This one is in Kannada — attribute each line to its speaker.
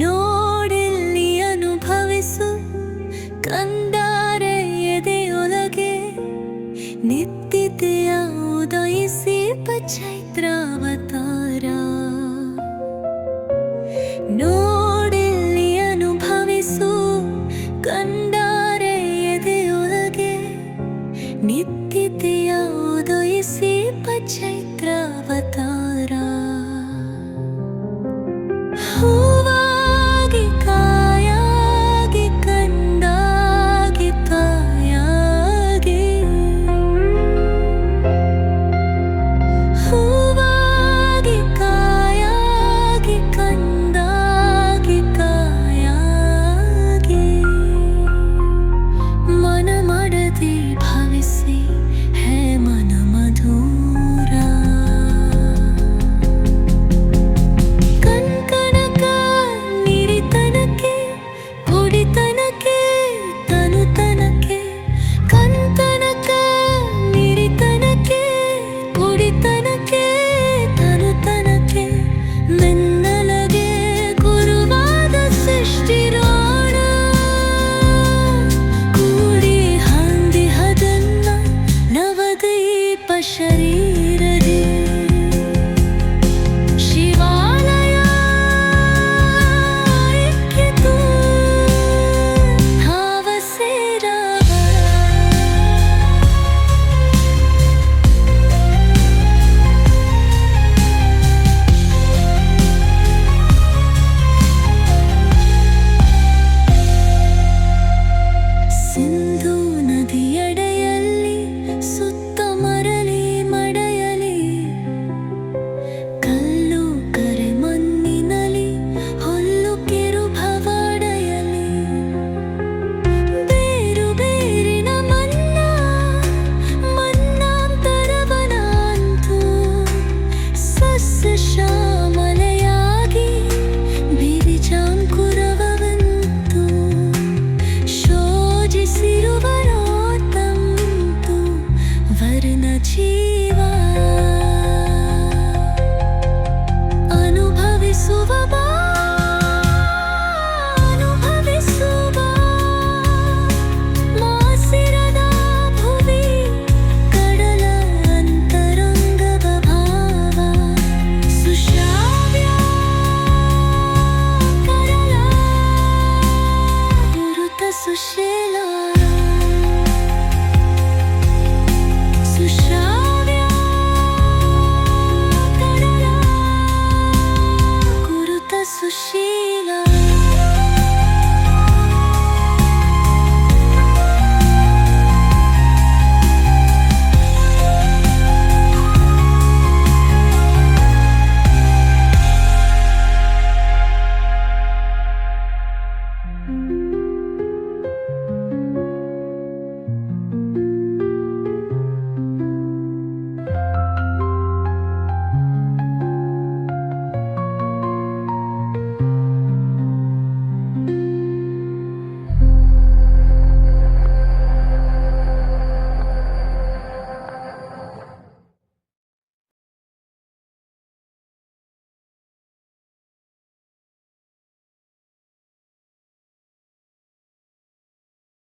Speaker 1: ನೋಡಿಲ್ಲಿ ಅನುಭವಿಸು ಕಂದಾರೆ ಎದೆಯೊಳಗೆ ನಿತ್ತಿದೆಯ ಉದಯಿಸಿ ಪಚೈತ್ರಾವತಾರ ನೋಡಿಲ್ಲಿ ಅನುಭವಿಸು ಕಂದಾರೆ ಎದೆಯೊಳಗೆ ನಿತ್ತಿದೆಯ ಉದಯಿಸಿ ಪಚೈತ್ರಾವತಾರ 情。寿司